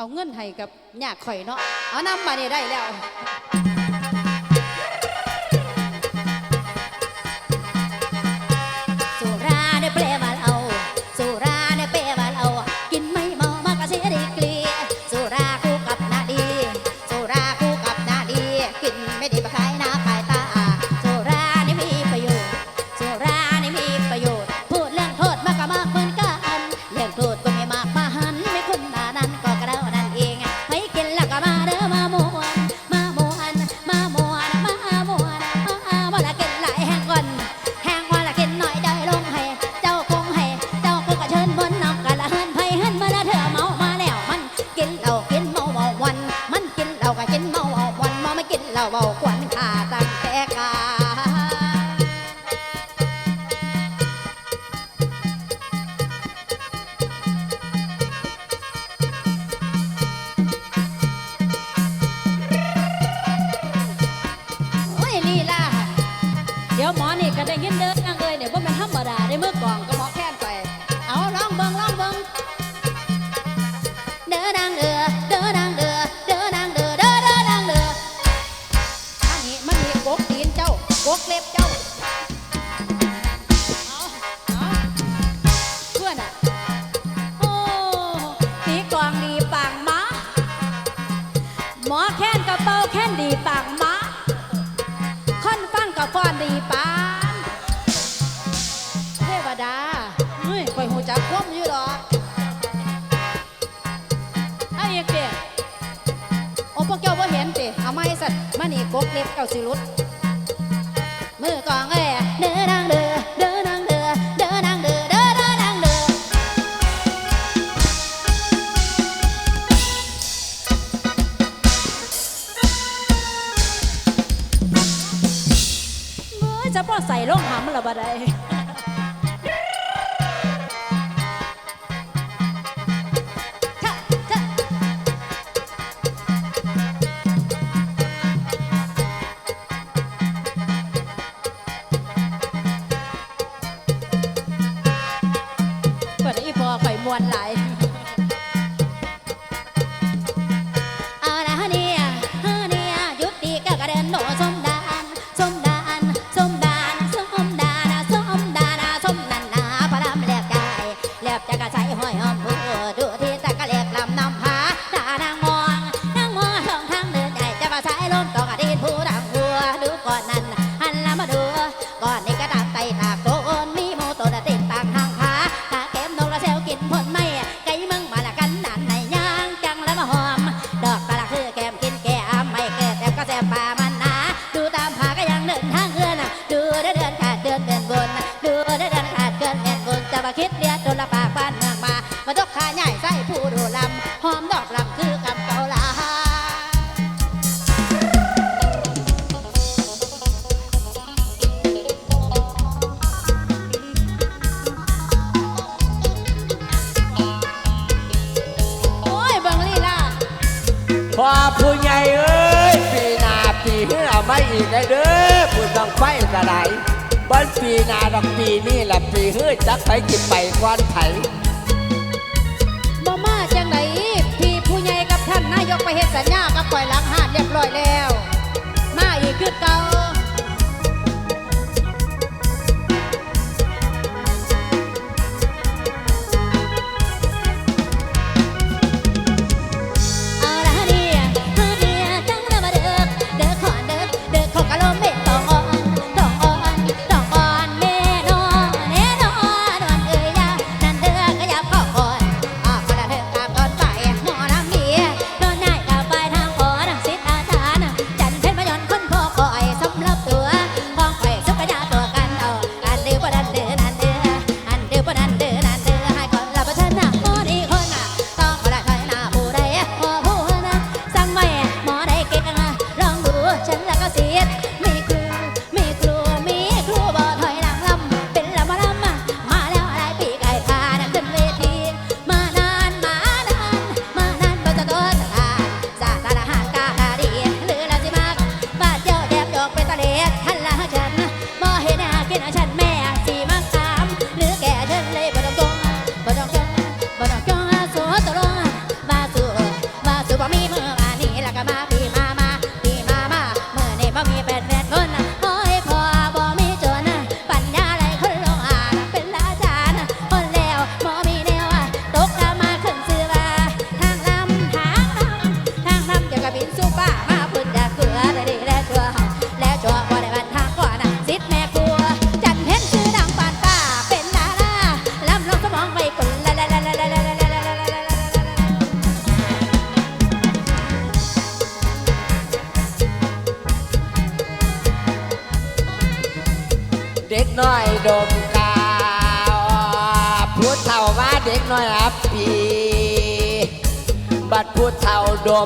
เอาเงินให้กับยากข่อยเนาะเอานำมาเนี่ยได้แล้ว เราสิรุดมือกองเอ้ พอผู้ใหญ่เอ้ยปีนาปีที่เาไม่อีกได้เด้อผู้ต้องไฟกระไรบันปีนาดอกปีนี่แหละปีเฮ้ยจักไปกินไปกวนไถบ่มาจังไหนพี่ผู้ใหญ่กับท่านนายกไปเฮ็ดสัญญากับปล่อยหลังหาดเรียบร้อยแล้ว มาอีกคือเก่า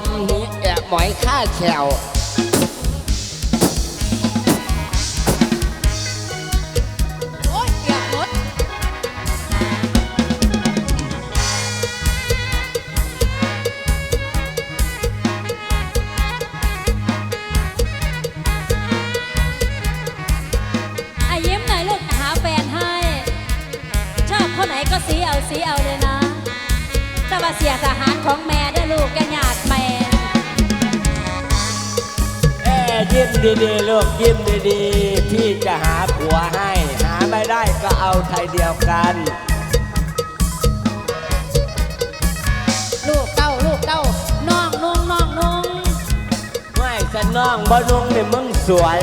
มนี้แอบหมอยข้าแขว ดีๆลูกยิ้มดีๆ พี่จะหาผัวให้ หาไม่ได้ก็เอาไทยเดียวกัน ลูกเต้าลูกเต้าน้องนุ่งน้องนุ่งไม่สนน้องบ่นุ่งนี่มึงสวย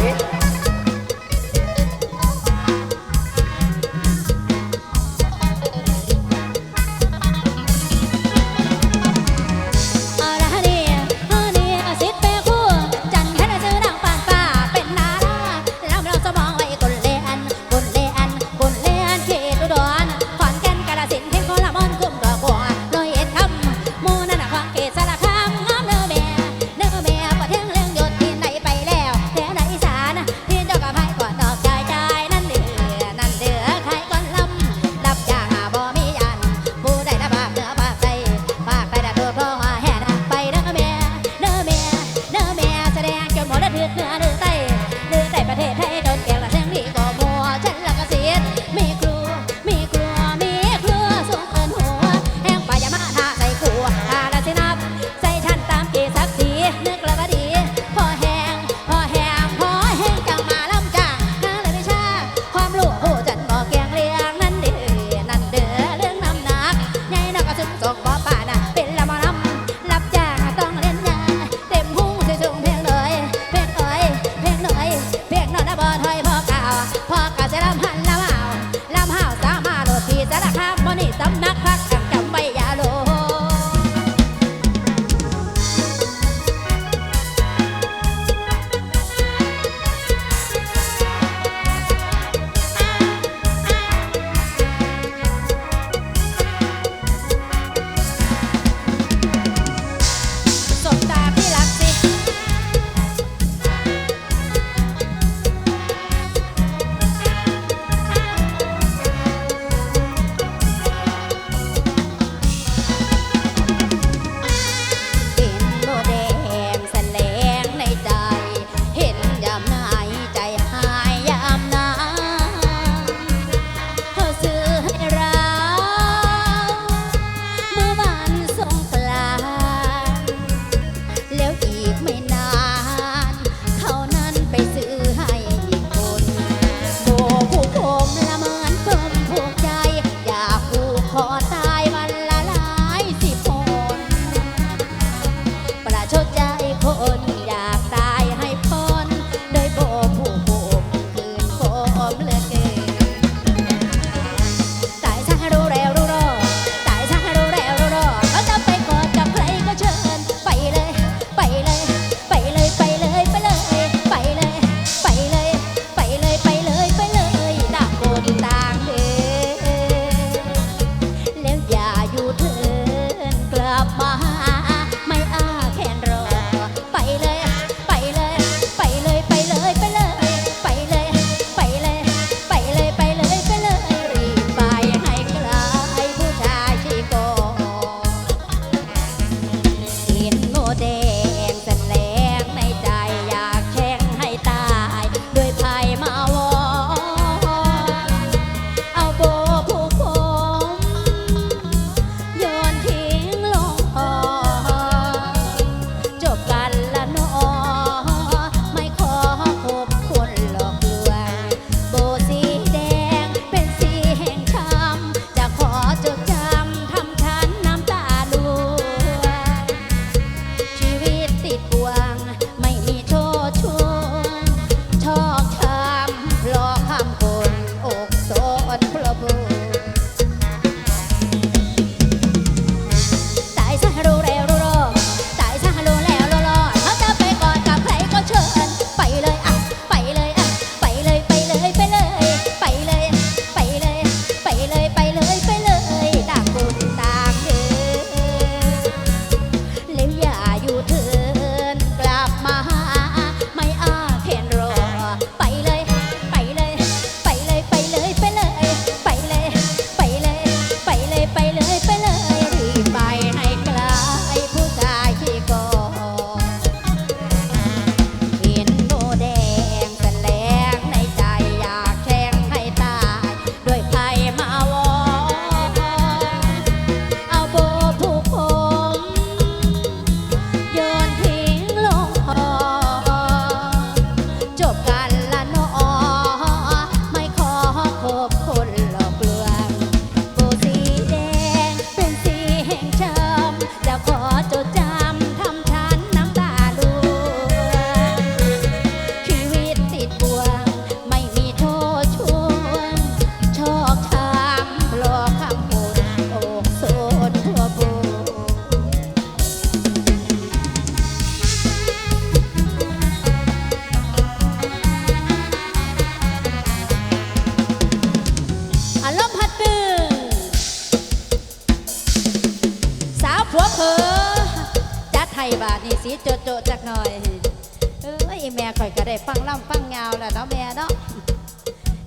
ก็ได้ฟังล่ำฟังเงาแหละเนาะแม่เนาะ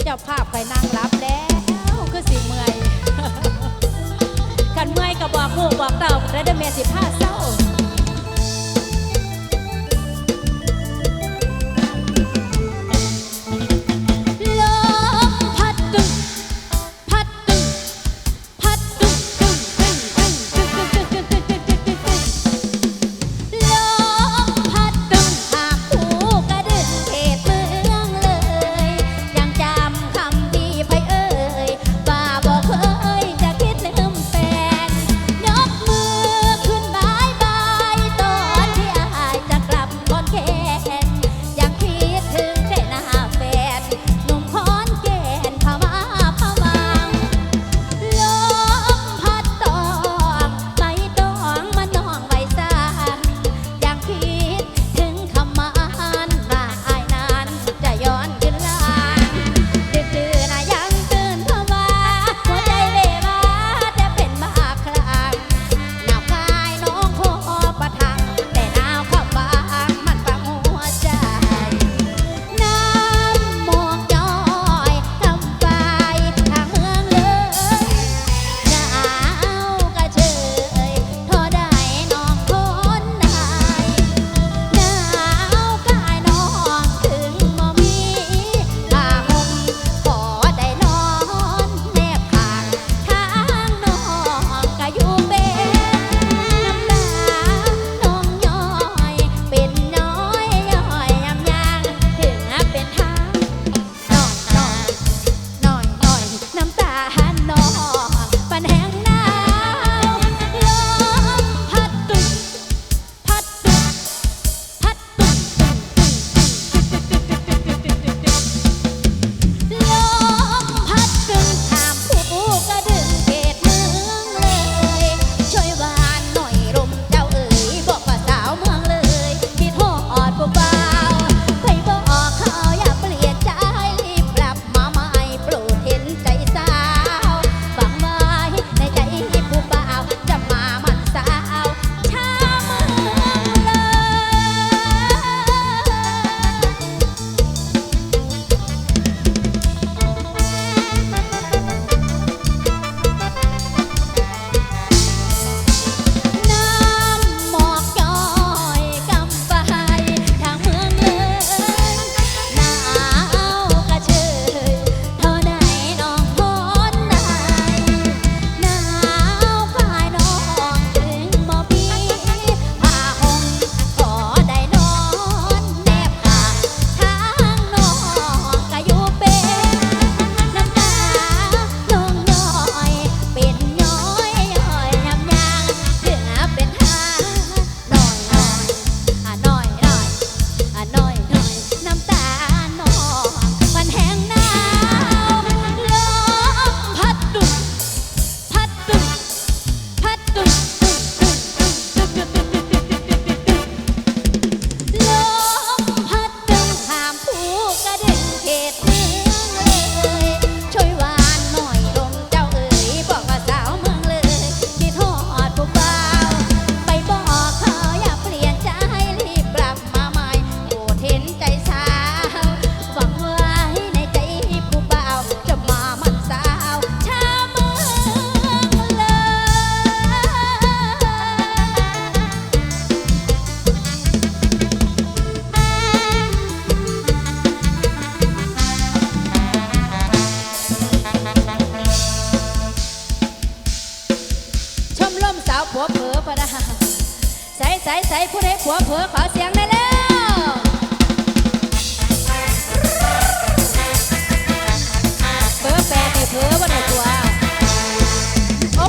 เจ้าภาพไปนั่งรับแล้วคือสิเมื่อย ขันเมื่อยก็บอกลูกบอกเต่าแล้วเดแม่สิผ้าเศร้า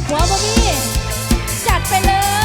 หัวบ่มีจัดไปเลย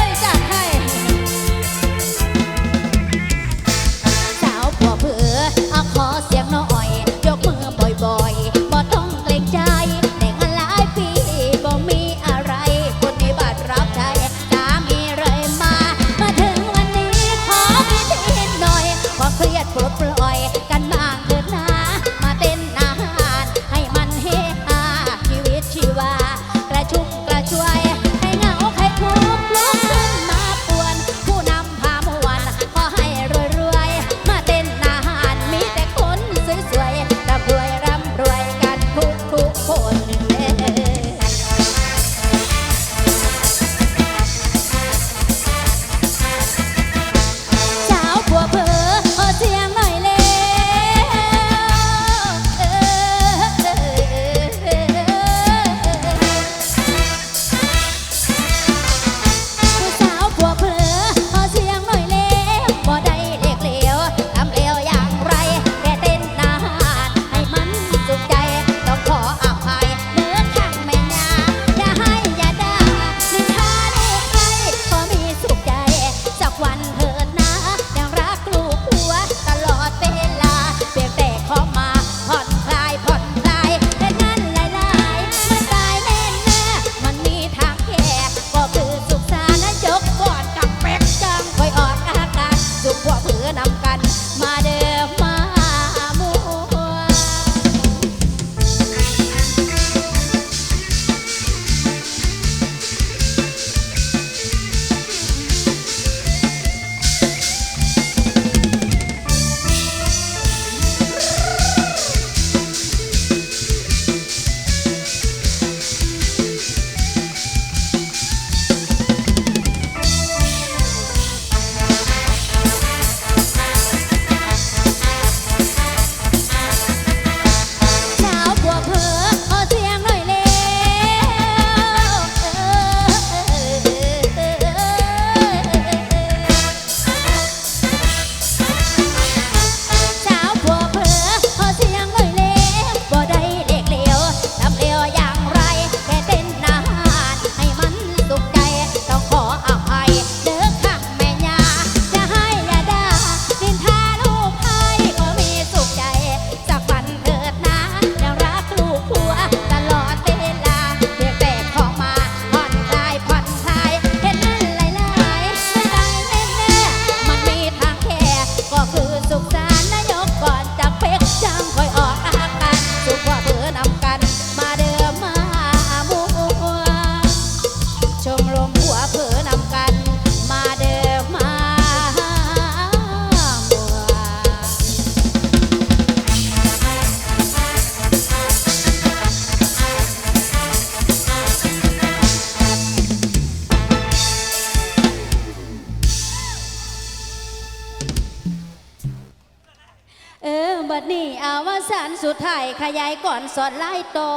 าวสานสุดท้ายขยายก่อนสอนไล่ต่อ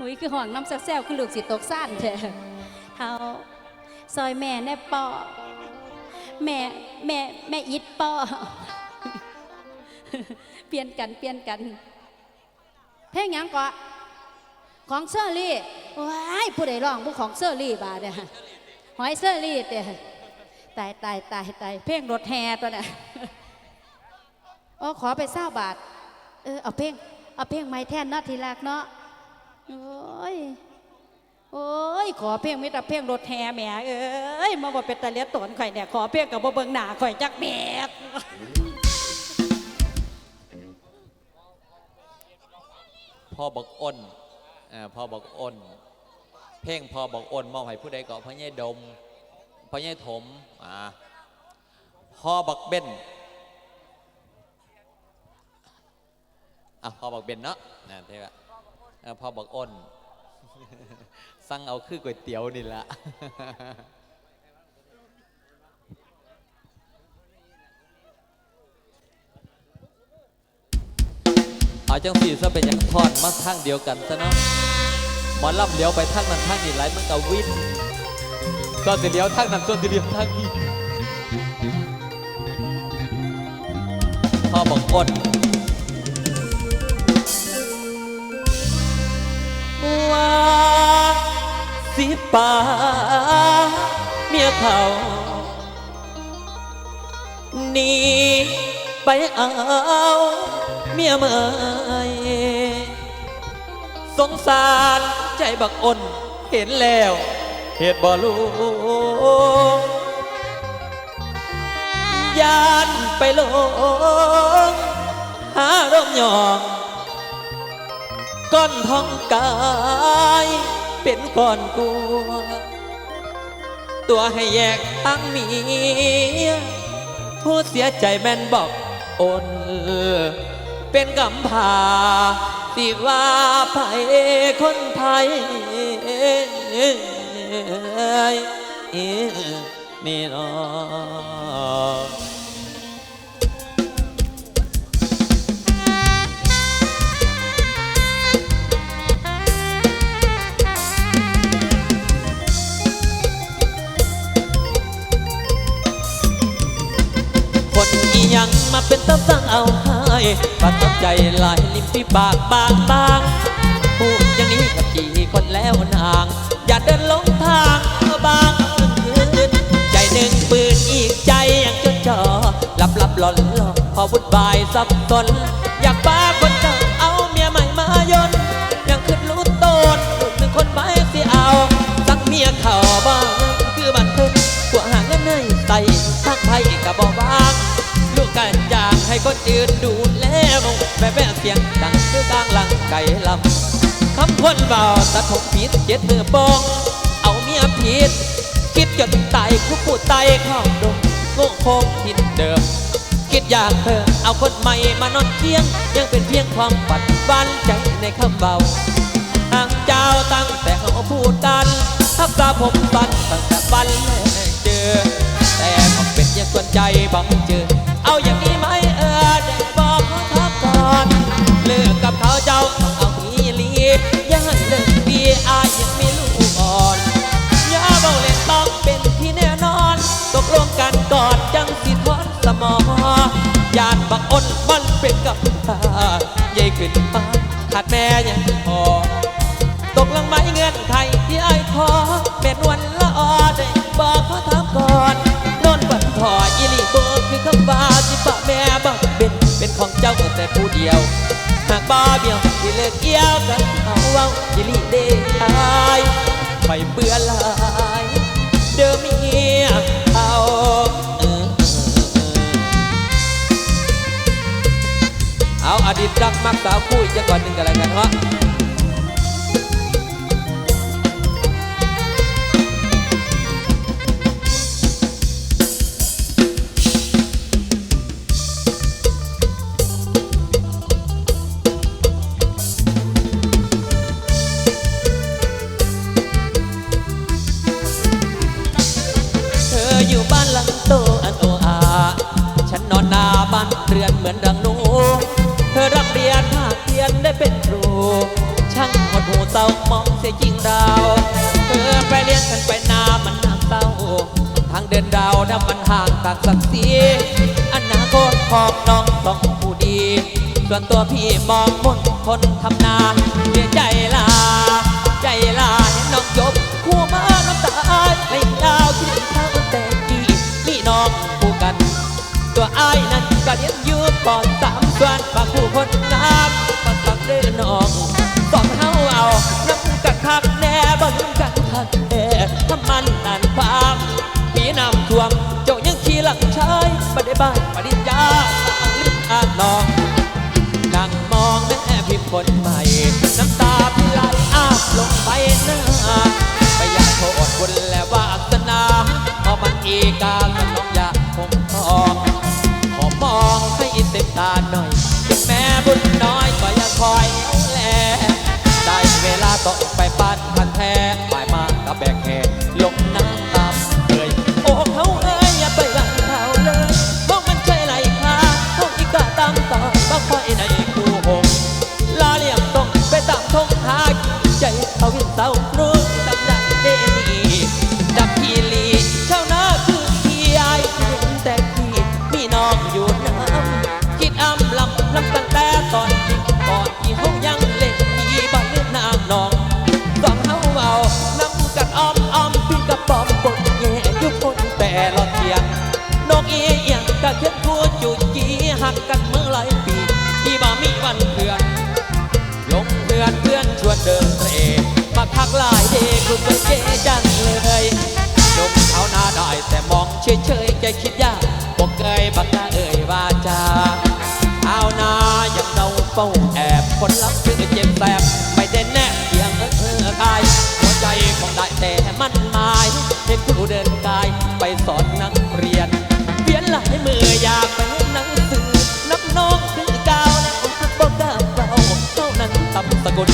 อุ้ยคือห่วงน้ำแซวๆคือลูกสิตกซ่านเถอะเฮาซอยแม่แน่ปอแม่แม่แม่อิดปอเปลี่ยนกันเปลี่ยนกันเพลงยังก็ของเซอร์รี่ว้ายผู้ใดร้องผู้ของเซอร์รี่บาดเนี่ยหอยเซอร์รี่เด้อตายตายตายตายเพลงรถแห่ตัวน่ะ โอ้ขอไปเศร้าบาท เออเอาเพลงเอาเพลงไม้แท่นเนาะทีรักเนาะโอ้ยโอ้ยขอเพลงมิตรเพลงรถแห่แหม่เอ้ยมาบ่เป็นตะเลียตนข่อยเนี่ยขอเพลงกับบ่เบิ่งหน้าข่อยจักแหม่พ่อบอกอ้นอ่าพ่อบอกอ้น เพลงพ่อบอกอ้นมอบให้ผู้ใดก็พ่อใหญ่ดมพ่อใหญ่ถมอ่าพ่อบักเบ้น อะพอบักเบนเนาะนะเท่าอ่าพ่อบักอ้นสั่งเอาคือก๋วยเตี๋ยวนี่ละเอาจังสี่ซะเป็นอย่างทอดมาทางเดียวกันซะเนาะหมอลำเลี้ยวไปทางนั้นทางนี้ไหลมันก็วิ่งส่วนสิเลี้ยวทางนั้นส่วนสิเลี้ยวทางนี้พ่อบอกอด ว่าสิป่าเมียเขาหนีไปเอาเมียเมยสงสารใจบักอ้นเห็นแล้วเหตุบ่รู้ยานไปลงหาร่มยอง ก้อนทองกาย เป็นก้อนกลัว ตัวให้แยกทั้งเมียผู้เสียใจแม่นบอกโอนเป็นกำพาที่ว่าไปคนไทยนี่นา มาเป็นตาสั่งเอาให้ประทับใจหลายลิ้มพี่ปากบางบางพูดอย่างนี้กับกี่คนแล้วนาง อย่าเดินหลงทางบางคืนใจหนึ่งปืนอีกใจยังจดจ่อหลับหลับหลอนหลอนพอบุญบายสับสน คนอื่นดูแลมองแม่แม่เสียงดังคือกลางหลังไก่ลำคำคนเบาตัดผมผิดเจ็ดมือปอง เอาเมียผิด คิดจนตายคุกผู้ตายข้าดงโง่โคงทินเดิม คิดอยากเธอเอาคนใหม่มานอนเคียง ยังเป็นเพียงความฝันบ้านใจในคำเบาทางเจ้าตั้งแต่เขาพูดกันทับตาผมตันตั้งแต่วันแรกเจอ แต่ก็เป็นย่างสนใจบังเจอ เอาอย่าง กับตาใหญ่ขึ้นมาขาดแม่ยังพอตกลังไหมเงินไทยที่ไอ้ายขอแม่นวันละออได้บอกขอถามก่อนโนนบัดพออีหลีโบคือคำว่าที่ปะแม่บอกเป็นเป็นของเจ้าแต่ผู้เดียวหากบ้าเบี้ยวที่เลิกเกี่ยวกันเอาเว้าอีลีเด้อายไปเบื่อลายเดิมมี ดีตรักมักสาวคู่จะก่อนหนึ่งกันอะไรกันวะเนาะ มันห่างต่างสักสีอนาคตของน้องต้องผู้ดี ส่วนตัวพี่มองมุ่นคนทำนาเสียใจลา ใจลาเห็นน้องจบคู่มาน้ำตาไม่ยาวคิดถึงเขาแต่กี้มีน้องคู่กัน ตัวอ้ายนั้นก็เรียนอยืมก่อนสามส่วนบางผู้คนงามมา ชายบ่ได้บ้านปริญญาลืมอ่านน้องนั่งมองแม่พิมพ์คนใหม่น้ำตาพี่ไหลอาบลงไปหน้าไม่อยากโทษบุญและวาสนาเพราะมันอีกาก็ต้องอยากคงทองขอมองให้เต็มตาหน่อยแม้บุญน้อยก็ยังคอย ยคิดยากบอกเกยบักหน้าเอ่ยวาจาเอาหน้ายังเดาเฝ้าแอบคนรักคือเจ็บแสบไม่ได้แน่เพียงเออเออกายหัวใจของได้แต่มันหมายเห็นครูเดินกายไปสอนนักเรียนเพียนหลายมืออยากไปเห็นหนังสือนับน้องคือก้าวแล้วบอกก้าวเบาเท่านั้นทำสกุล